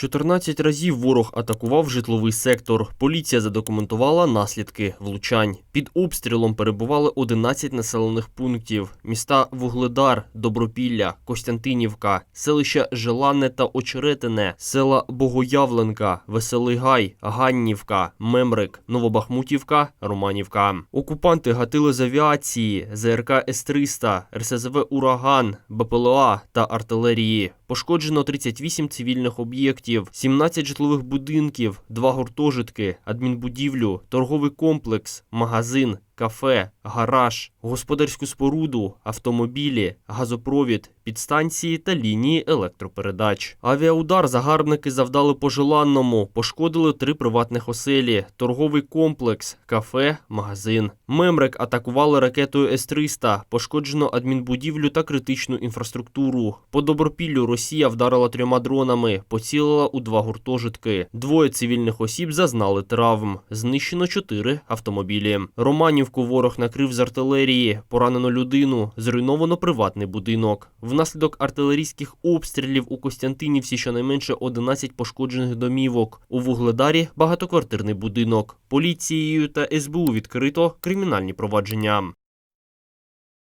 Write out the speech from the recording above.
14 разів ворог атакував житловий сектор. Поліція задокументувала наслідки влучань. Під обстрілом перебували 11 населених пунктів: міста Вугледар, Добропілля, Костянтинівка, селища Желанне та Очеретине, села Богоявленка, Веселий Гай, Ганнівка, Мемрик, Новобахмутівка, Романівка. Окупанти гатили з авіації, ЗРК С-300, РСЗВ Ураган, БПЛА та артилерії. Пошкоджено 38 цивільних об'єктів, 17 житлових будинків, 2 гуртожитки, адмінбудівлю, торговий комплекс, магазин, кафе, гараж, господарську споруду, автомобілі, газопровід, підстанції та лінії електропередач. Авіаудар загарбники завдали по Желанному, пошкодили три приватних оселі, торговий комплекс, кафе, магазин. Мемрик атакували ракетою С-300, пошкоджено адмінбудівлю та критичну інфраструктуру. По Добропіллю Росія вдарила трьома дронами, поцілила у два гуртожитки. Двоє цивільних осіб зазнали травм. Знищено чотири автомобілі. Романівку ворог накрив з артилерії, поранено людину, зруйновано приватний будинок. Внаслідок артилерійських обстрілів у Костянтинівці щонайменше 11 пошкоджених домівок. У Вугледарі багатоквартирний будинок. Поліцією та СБУ відкрито кримінальні провадження.